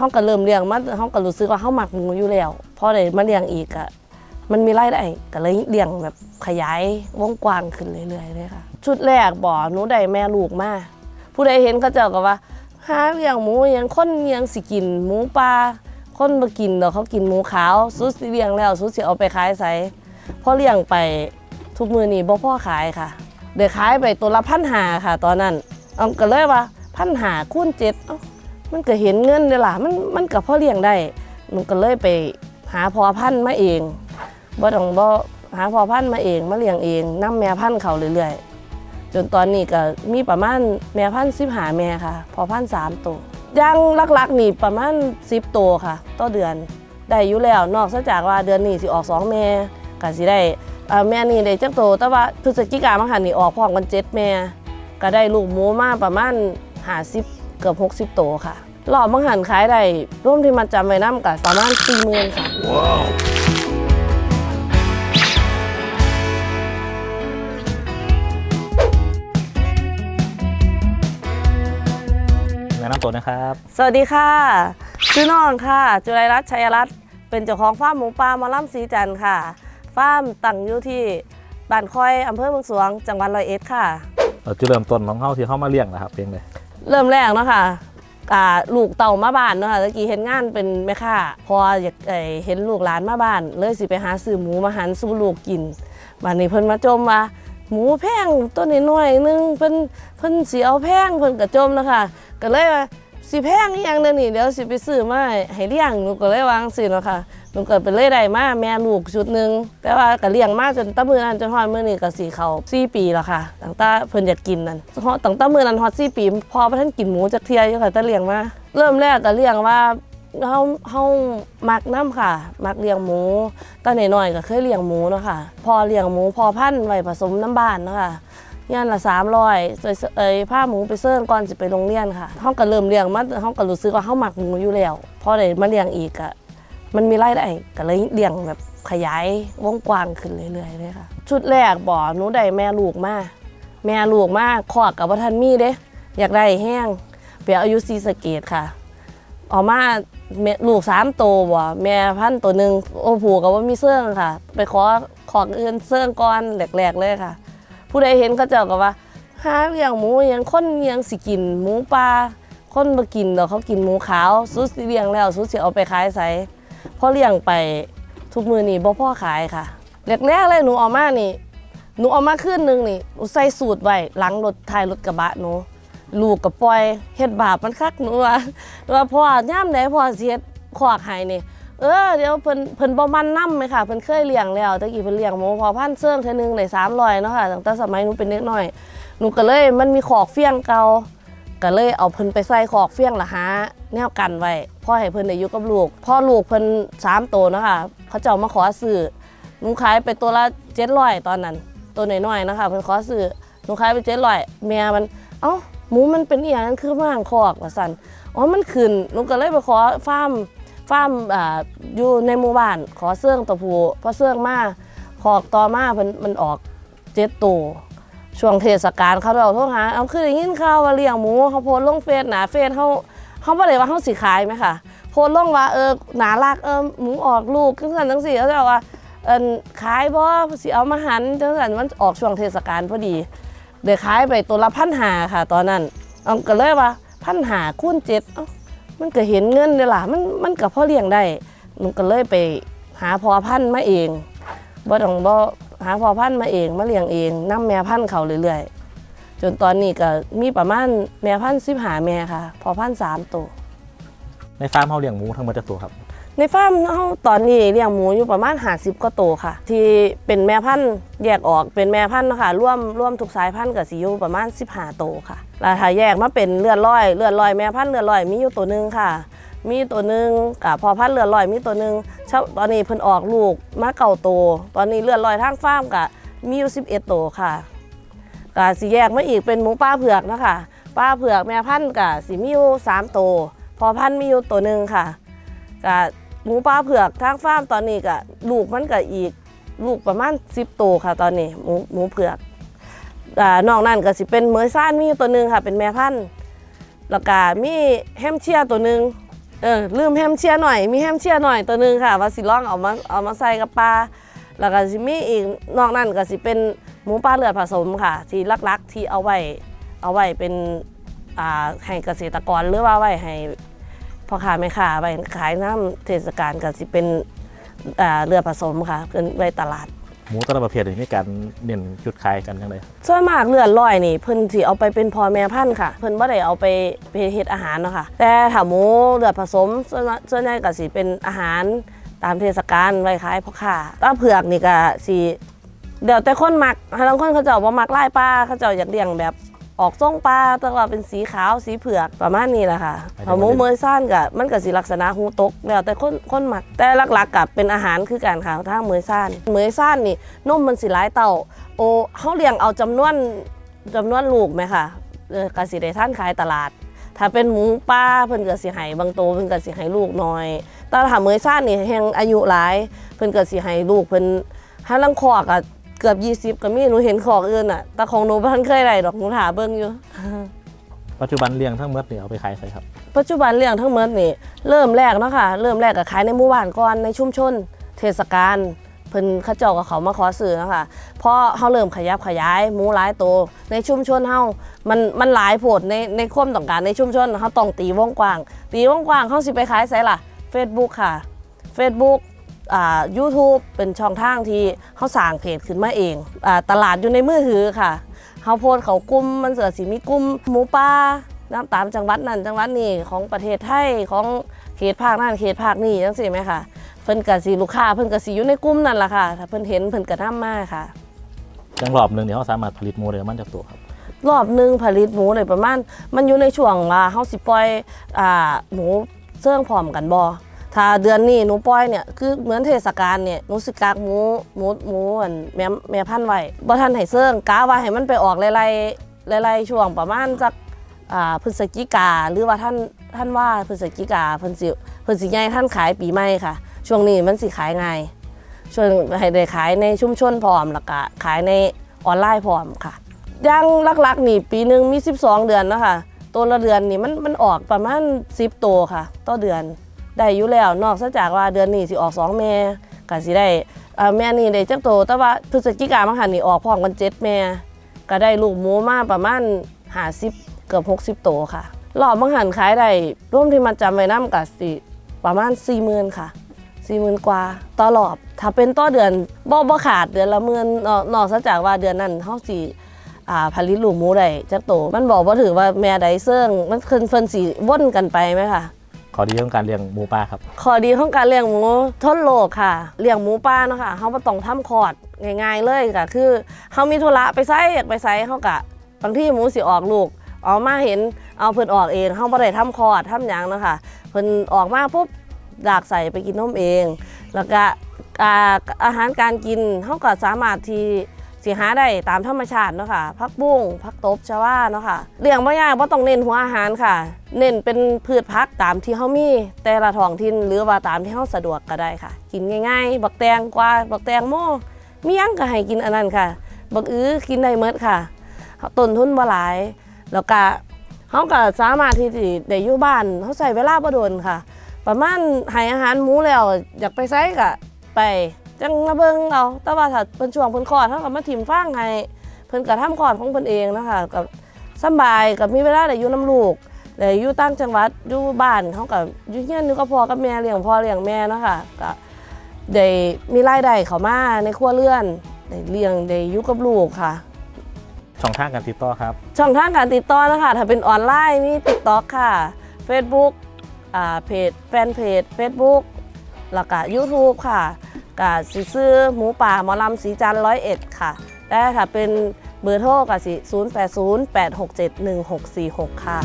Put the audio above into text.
เฮาก็เริ่มเลี้ยงมาเฮาก็รู้สึกว่าเฮามักหมูอยู่แล้วพอได้มาเลี้ยงอีกอะมันมีรายได้ก็เลยเลี้ยงแบบขยายวงกว้างขึ้นเรื่อยๆเลยค่ะ ชุดแรกบ่อหนูได้แม่ลูกมาผู้ใดเห็นเขาเจ้าก็ว่าหาเลี้ยงหมูอิหยังคนอิหยังสิกิน หมูปลาคนบ่กินเดอกเขากินหมูขาวสุดสิเลี้ยงแล้วสุดสิเอาไปขายไสพอเลี้ยงไปทุกมือนี้บ่พ่อขายค่ะเดี๋ยวขายไปตัวละพันหาค่ะ ตอนนั้นเอาก็เลยว่าพันหาคูณเจ็ดเอา มันก็เห็นเงินเด้ล่ะมันมันก็พ่อเลี้ยงได้หนูก็เลยไปหาพอพันธุ์มาเองบ่ต้องบ่หาพอพันธุ์มาเองมาเลี้ยงเองนํแม่พันธุ์เขาเรื่อยๆจนตอนนี้ก็มีประมาณแม่พันธุ์สิบหาแม่ค่ะ พอพันธุ์สามตัวยังลักๆนี่ประมาณ10ตัวค่ะ ต่อเดือนได้อยู่แล้วนอกจากว่าเดือนนี้สิออกสองแม่ก็สิได้แม่นี่ได้จักโตวแต่ว่าพฤศจิกามาหันนี่ออกพร้อมกันเจ็ดแม่ ก็ได้ลูกหมูมาประมาณ50เกือบ60โตวค่ะ รอบมังหันขายได้ร่วมที่มันจำไว้น้ำกับประมาณ4 0,000ค่ะแนะนำตัวนะครับ สวัสดีค่ะ ชื่อน้องค่ะ จุไรรัตน์ชัยรัตน์เป็นเจ้าของฟาร์มหมูปลามาล่ำสีจันทร์ค่ะ ฟาร์มตั้งอยู่ที่บ้านคอยอำเภอเมืองสวง จังหวัดร้อยเอ็ดค่ะเราจะเริ่มต้นของเขาที่เข้ามาเลี้ยงนะครับเพียงเลยเริ่มแรกเนาะค่ะอ่า ลูกเต่ามาบ้านเนาะค่ะตะกี้เห็นงานเป็นแม่ค้าพออยากเห็นลูกหลานมาบ้าน เลยสิไปหาซื้อหมูมาหันสู่ลูกกินบ้านนี้เพิ่นมาจมว่าหมูแพงตัวนี้น้อยนึงเพิ่นเพิ่นสิเอาแพงเพิ่นก็จมแล้วค่ะก็เลยว่าสิแพงอีหยังเดี๋ยวนี้เดี๋ยวสิไปซื้อมาให้เลี้ยงหนูก็เลยวางสิเนาะค่ะ หนูก็ไปเลยได้มาแม่ลูกชุดหนึ่งแต่ว่าก็เลี้ยงมาจนตั้งมือนั้นจนฮอดมือนี้ก็สิเข้า4ปีแล้วค่ะตั้งแต่เพิ่นอยากกินนั่นฮอดตั้งแต่มือนั้นฮอด4ปีพอบ่ทันกินหมูจักเทียอยู่ค่ะแต่เลี้ยงมาเริ่มแรกก็เลี้ยงว่าเฮาเฮามักน้ำค่ะ มักเลี้ยงหมูตอนน้อยๆก็เคยเลี้ยงหมูเนาะค่ะ พอเลี้ยงหมูพอพันไว้ผสมน้ำบ้านเนาะค่ะย่านละ300เอ้ยผ้าหมูไปเซิ่งก่อนสิไปโรงเรียนค่ะเฮาก็เริ่มเลี้ยงมาเฮาก็รู้สึกว่าเฮามักหมูอยู่แล้ว พอได้มาเลี้ยงอีกอะ มันมีรายได้ก็เลยเลี้ยงแบบขยายวงกว้างขึ้นเรื่อยๆเลยค่ะ ชุดแรกบ่หนูได้แม่ลูกมาแม่ลูกมาคอกกับบ่ทันมีเด้ อยากได้แห้งไปเอายุซีสเกตค่ะออกมาลูกสามโตวบ่แม่พันตัวหนึ่งโอ้ผูกับว่ามีเสื่องค่ะ ไปขอขออื่นเสื่องก่อนแหลกๆเลยค่ะ ผู้ใดเห็นเขาเจ้าก็ว่าหาเลี้ยงหมูอิหยังค้นอิหยังสิกินหมูปลาค้นบ่กินเดอกเขากินหมูขาวสุดสิเลี้ยงแล้วสุดสิเอาไปขายไส พอเลี้ยงไปทุกมือนี่บ่พ่อขายค่ะแรกๆเลยหนูออกมานี่หนูเอามาขึ้นหนึงนี่ใส่สูตรไว้หลังรถท้ายรถกระบะหนูลูกกับปล่อยเฮ็ดบาปมันคักหนูว่าว่าพ่อย่ามใดพ่อสิเฮ็ดขวากให้นี่เออเดี๋ยวเพิ่นเพิ่นบ่มันนำไหมค่ะเพิ่นเคยเลี้ยงแล้วตะกี้เพิ่นเลี้ยงหมูพอพันเสื่องเทื่อนึงได้300เนาะค่ะตั้งแต่สมัยหนูเป็นเด็กน้อยหนูก็เลยมันมีขอกเฟี้ยงเก่า ก็เลยเอาเพิ่นไปใส่ขอกเฟี้ยงละหาแนวกันไว้พ่อให้เพิ่นได้อยู่กับลูกพ่อลูกเพิ่นสามโตเนาะคะเขาเจ้ามาขอซื้อหนูขายไปตัวละ700ตอนนั้น ตัวน้อยๆนะคะเพิ่นขอซื้อหนูขายไป700แม่มันเอ้าหมูมันเป็นอหย่างนั้นคือม่างคอกว่าสันอ๋อมันขึ้นหนูก็เลยไปขอฟาร์มฟาร์มอ่าอยู่ในหมู่บ้านขอเสื่องตัวผู้พอเสื่องมาขอกต่อมามันมันออกเจ็ดตัว ช่วงเทศกาลเขาเราโทรหาเอาคือได้ยินข่าวว่าเลี้ยงหมูเขาโพสต์ลงเฟซหนาเฟซเขาเขาบ่ได้ว่าเขาสิขายไหมค่ะ โพสต์ลงว่าเออหนารักเออหมูออกลูกจังสันจังสี่เขาจะบอกว่าเออขายบ่สิเอามาหันจังสันมันออกช่วงเทศกาลพอดีเดี๋ยวขายไปตัวละพันหาค่ะ ตอนนั้นเอาก็เลยว่าพันหาคูณเจ็ดมันก็เห็นเงินเด้อล่ะมันมันก็พอเลี้ยงได้หนูก็เลยไปหาพอพันมาเองบ่ต้องบ่ หาพอพันธุ์มาเองมาเลี้ยงเองนํแม่พันธุ์เขาเรื่อยๆจนตอนนี้ก็มีประมาณแม่พันธุ์สิบหาแม่ค่ะพอพันธุ์สามตัวในฟาร์มเขาเลี้ยงหมูทั้งหมดจากตัวครับ ในฟาร์มเฮาตอนนี้เลี้ยงหมูอยู่ประมาณ50กว่าตัวค่ะ ที่เป็นแม่พันธุ์แยกออกเป็นแม่พันธุ์เนาะค่ะร่วมร่วมทุกสายพันธุ์กับสิอยู่ประมาณ15ตัวค่ะแล้วถ้าแยกมาเป็นเลือดลอยเลือดลอยแม่พันธุ์เลือดลอยมีอยู่ตัวหนึงค่ะ มีตัวหนึ่งกับพอพันเลือดลอยมีตัวหนึงเช่าตอนนี้เพิ่นออกลูกมาเก่าโต ตอนนี้เลือดลอยทางฟาร์มกับมีอยู่11ตัวค่ะก็สิแยกมาอีกเป็นหมูป้าเผือกนะคะป้าเผือกแม่พันธุ์กับสิมีอยู่สามตัวพอพันธุ์มีอยู่ตัวหนึ่งค่ะก็หมูปลาเผือกทางฟาร์มตอนนี้ก็ลูกมันก็อีกลูกประมาณ10ตัวค่ะ ตอนนี้หมูหมูเผือกนอกนั้นก็สิเป็นเหมยซ่านมีอยู่ตัวหนึ่งค่ะ เป็นแม่พันธุ์แล้วก็มีแฮมเชียตัวหนึ่ง เออลืมแฮมเชียร์หน่อย มีแฮมเชียร์หน่อยตัวหนึงค่ะ ว่าสิลองเอามาเอามาใส่กับปลาแล้วก็สิมีอีกนอกนั้นก็สิเป็นหมูปลาเลือดผสมค่ะ ที่ลักๆที่เอาไว้เอาไว้เป็นอ่าให้เกษตรกรหรือว่าไว้ให้พ่อค้าแม่ค้าไว้ขายน้ำเทศกาลก็สิเป็นอ่าเลือดผสมค่ะเป็นไว้ตลาด หมูแต่ละประเภทนี่มีการเน้นจุดขายกันยังไงส่วนมากเลือดลอยนี่เพิ่นสิเอาไปเป็นพ่อแม่พันธุ์ค่ะ เพิ่นบ่ได้เอาไปเป็นเฮ็ดอาหารเนาะค่ะ แต่ถ้าหมูเลือดผสมส่วนส่วนใหญ่ก็สิเป็นอาหารตามเทศกาลไว้ขายพ่อค้าถ้าเผือกนี่ก็สิเดี๋ยวแต่คนมักบางคนเขาเจ้าบ่มักลายปลาเขาเจ้าอยากเลี้ยงแบบ ออกทรงปลาแต่ว่าเป็นสีขาวสีเผือกประมาณนี้แหละค่ะถ้าหมูเมยซ่านก็มันก็สิลักษณะหูตกแล้วแต่คนคนมักแต่หลักๆกับเป็นอาหารคือการค่ะทางเมยซ่านเมยซ่านนี่นมมันสิหลายเต่าโอ้เขาเลี้ยงเอาจำนวนจำนวนลูกไหมค่ะเออกสิได้ท่านขายตลาด ถ้าเป็นหมูป้าเพิ่นก็สิให้บางโตวเพิ่นก็สิให้ลูกน้อยแต่ถ้าเมยซ่านนี่แฮงอายุหลาย เพิ่นก็สิให้ลูกเพิ่นถ้าลังคอกอะ เกือบ 20ก็มีหนูเห็นขอกอื่นอะ แต่ของหนูบ่ทันเคยได้ดอกหนูถาเบิ่งอยู่ ปัจจุบันเลี้ยงทั้งหมดนี่เอาไปขายใส่ครับ ปัจจุบันเลี้ยงทั้งหมดนี่เริ่มแรกเนาะค่ะเริ่มแรกก็ขายในหมู่บ้านก่อนในชุมชน เทศกาลเพิ่นเขาเจ้าก็เขามาขอซื้อเนาะค่ะพอเฮาเริ่มขยับขยายหมูหลายโตวในชุมชนเฮามันมันหลายโพดในในความต้องการในชุมชนเฮาต้องตีวงกว้าง ตีวงกว้างเฮาสิไปขายไสล่ะ Facebook ค่ะ Facebook อ่า YouTube เป็นช่องทางที่เขาสร้างเพจขึ้นมาเองอ่าตลาดอยู่ในมือถือค่ะเขาโพสต์เขากลุ่มมันเสือสีมีกลุ่มหมูป่าน้ำตามจังหวัดนั้นจังหวัดนี้ของประเทศไทยของเขตภาคนั้นเขตภาคนี้จังสิไหมค่ะเพิ่นกะสีลูกค้าเพิ่นกะสีอยู่ในกลุ่มนั่นแหละค่ะถ้าเพิ่นเห็นเพิ่นกะนำมาค่ะจังรอบหนึ่งเนี่ยเขาสามารถผลิตหมูได้ประมันจากตัวครับรอบหนึ่งผลิตหมูได้ประมาณ มันอยู่ในช่วงว่าเฮาสิปล่อยอ่าหมูเสื่องพร้อมกันบ่ ถ้าเดือนนี้หนูปล่อยเนี่ยคือเหมือนเทศกาลเนี่ยหนูสิกากหมูหมูหมูอันแม่แม่พันไว้บ่ทันให้เสื่องกะว่าให้มันไปออกไล่ๆไล่ๆช่วงประมาณสักอ่าพฤศจิกาหรือว่าท่านท่านว่าพฤศจิกาเพิ่นสิเพิ่นสิใหญ่ท่านขายปีใหม่ค่ะ ช่วงนี้มันสิขายง่ายช่วยให้ได้ขายในชุมชนพร้อมแล้วก็ขายในออนไลน์พร้อมค่ะย่างลักๆนี่ปีหนึ่งมี 12 เดือนนะคะตัวละเดือนนี่มันมันออกประมาณ10ตัวค่ะ ต่อเดือน ได้อยู่แล้วนอกจากว่าเดือนนี้สิออก2แม่ก็สิได้แม่นี่ได้จักโตวแต่ว่าพฤศจิกาบางหันนี่ออกพร้อมกัน7แม่ก็ได้ลูกหมูมาประมาณ50เกือบ60ตัวค่ะรอบบางหันขายได้ร่วมที่มันจำไว้น้ำกับสิประมาณ40,000ค่ะสี่หมื่นกว่าต่อรอบถ้าเป็นต่อเดือนบ่บ่ขาดเดือนละหมื่นนอกนอกจากว่าเดือนนั้นเฮาสิอ่าผลิตลูกหมูได้จักโต มันบอกบ่าถือว่าแม่ใดเซิงมันเพิ่นเพิ่นสิวนกันไปไหมค่ะ ขอดีของการเลี้ยงหมูป่าครับข้อดีของการเลี้ยงหมูทนโลกค่ะเลี้ยงหมูป่าเนาะค่ะเฮาบ่ต้องทำคลอดง่ายๆเลยก็คือเฮามีธุระไปไสอยากไปไสเฮาก็บางที่หมูสิออกลูกออกมาเห็นเอาเพิ่นออกเองเฮาบ่ได้ทำคลอดทำหยังเนาะค่ะเพิ่นออกมาปุ๊บดากใส่ไปกินนมเอง แล้วก็อ่าอาหารการกินเขาก็สามารถที่ สิหาได้ตามธรรมชาติเนาะค่ะผักบุ้งผักตบชาวาเนาะค่ะเลี้ยงบ่ยากบ่ต้องเน้นหัวอาหารค่ะ เน้นเป็นพืชผักตามที่เขามี แต่ละท้องถิ่นหรือว่าตามที่เขาสะดวกก็ได้ค่ะ กินง่ายๆ บักแตงกวาบักแตงโมมียังก็ให้กินอันนั้นค่ะ บักอื้อกินได้เมดค่ะต้นทุนบ่หลาย แล้วก็เขาก็สามารถที่สิได้อยู่บ้านเขาใส่เวลาบ่โดนค่ะ ประมาณให้อาหารหมูแล้วอยากไปไสก็ไป จังมาเบิ่งเอาแต่ว่าถ้าเพิ่นช่วงเพิ่นคลอดเฮาก็มาถิ่มฟางให้เพิ่นก็ทำคลอดของเพิ่นเองนะคะกับสำบายกับมีเวลาได้อยู่น้ำลูกได้อยู่ต่างจังหวัดอยู่บ้านเฮาก็อยู่เฮียนอยู่กับพ่อกับแม่เลี้ยงพ่อเลี้ยงแม่เนาะคะก็ได้มีรายได้เข้ามาในครัวเรือนได้เลี้ยงได้อยู่กับลูกค่ะ ช่องทางการติดต่อครับ ช่องทางการติดต่อนะคะถ้าเป็นออนไลน์มี TikTok ค่ะ Facebook อ่าเพจแฟนเพจ Facebook แล้วก็ YouTube ค่ะ กับสีซื้อหมูป่าหมอลำสีจันร้อยเอ็ดค่ะและถ้าเป็นเบอร์โทรกับสิ080 867 1646ค่ะ